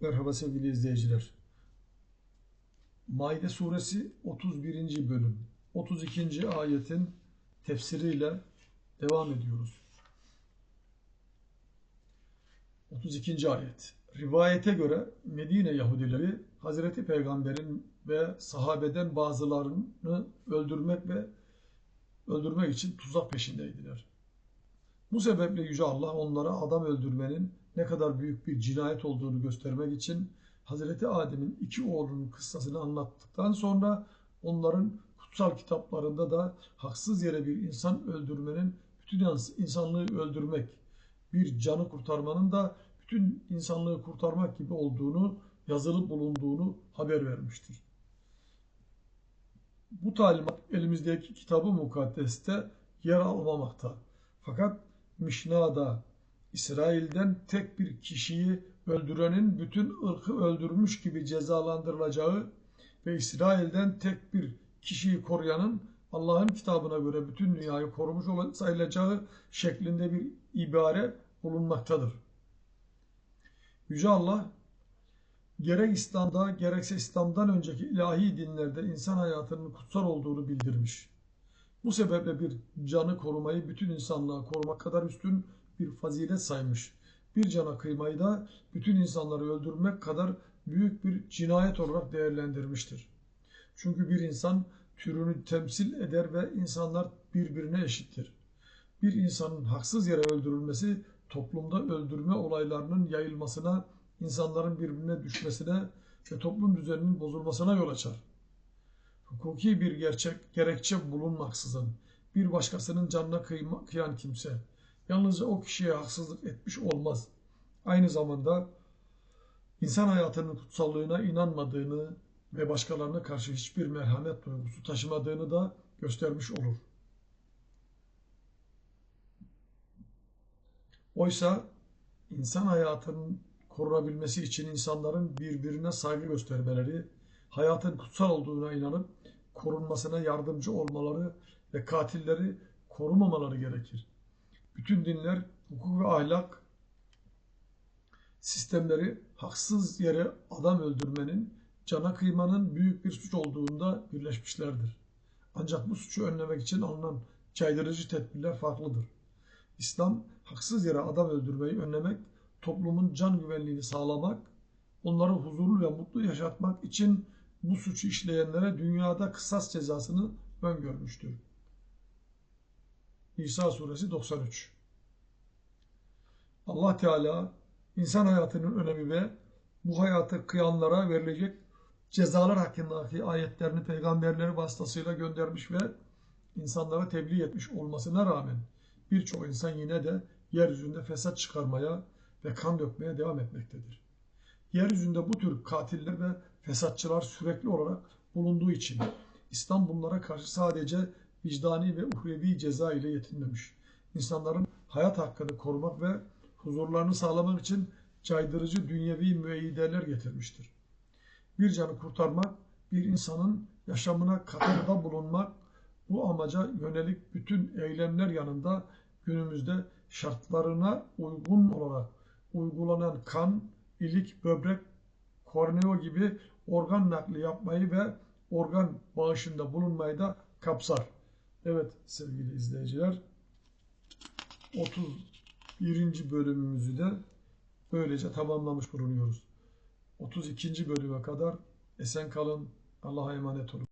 Merhaba sevgili izleyiciler. Maide suresi 31. bölüm 32. ayetin tefsiriyle devam ediyoruz. 32. ayet. Rivayete göre Medine Yahudileri Hazreti Peygamber'in ve sahabeden bazılarını öldürmek ve öldürmek için tuzak peşindeydiler. Bu sebeple Yüce Allah onlara adam öldürmenin ne kadar büyük bir cinayet olduğunu göstermek için Hazreti Adem'in iki oğlunun kıssasını anlattıktan sonra onların kutsal kitaplarında da haksız yere bir insan öldürmenin bütün insanlığı öldürmek, bir canı kurtarmanın da bütün insanlığı kurtarmak gibi olduğunu, yazılı bulunduğunu haber vermiştir. Bu talimat elimizdeki kitabı mukaddeste yer almamakta. Fakat Mişna'da İsrail'den tek bir kişiyi öldürenin bütün ırkı öldürmüş gibi cezalandırılacağı ve İsrail'den tek bir kişiyi koruyanın Allah'ın kitabına göre bütün dünyayı korumuş sayılacağı şeklinde bir ibare bulunmaktadır. Yüce Allah gerek İslam'da gerekse İslam'dan önceki ilahi dinlerde insan hayatının kutsal olduğunu bildirmiş. Bu sebeple bir canı korumayı bütün insanlığa korumak kadar üstün bir fazilet saymış. Bir cana kıymayı da bütün insanları öldürmek kadar büyük bir cinayet olarak değerlendirmiştir. Çünkü bir insan türünü temsil eder ve insanlar birbirine eşittir. Bir insanın haksız yere öldürülmesi toplumda öldürme olaylarının yayılmasına, insanların birbirine düşmesine ve toplum düzeninin bozulmasına yol açar. Hukuki bir gerçek, gerekçe bulunmaksızın bir başkasının canına kıyma, kıyan kimse yalnızca o kişiye haksızlık etmiş olmaz. Aynı zamanda insan hayatının kutsallığına inanmadığını ve başkalarına karşı hiçbir merhamet duygusu taşımadığını da göstermiş olur. Oysa insan hayatının korunabilmesi için insanların birbirine saygı göstermeleri, hayatın kutsal olduğuna inanıp korunmasına yardımcı olmaları ve katilleri korumamaları gerekir. Bütün dinler hukuk ve ahlak sistemleri haksız yere adam öldürmenin, cana kıymanın büyük bir suç olduğunda birleşmişlerdir. Ancak bu suçu önlemek için alınan caydırıcı tedbirler farklıdır. İslam haksız yere adam öldürmeyi önlemek, toplumun can güvenliğini sağlamak, onları huzurlu ve mutlu yaşatmak için bu suçu işleyenlere dünyada kısas cezasını öngörmüştür. İsa suresi 93 Allah Teala insan hayatının önemi ve bu hayatı kıyanlara verilecek cezalar hakkındaki ayetlerini peygamberleri vasıtasıyla göndermiş ve insanlara tebliğ etmiş olmasına rağmen birçok insan yine de yeryüzünde fesat çıkarmaya ve kan dökmeye devam etmektedir. Yeryüzünde bu tür katiller ve fesatçılar sürekli olarak bulunduğu için İslam bunlara karşı sadece vicdani ve uhrevi ceza ile yetinmemiş. İnsanların hayat hakkını korumak ve huzurlarını sağlamak için caydırıcı dünyevi müeyyideler getirmiştir. Bir canı kurtarmak, bir insanın yaşamına katkıda bulunmak, bu amaca yönelik bütün eylemler yanında günümüzde şartlarına uygun olarak uygulanan kan, ilik, böbrek, korneo gibi organ nakli yapmayı ve organ bağışında bulunmayı da kapsar. Evet sevgili izleyiciler 31. bölümümüzü de böylece tamamlamış bulunuyoruz. 32. bölüme kadar esen kalın. Allah'a emanet olun.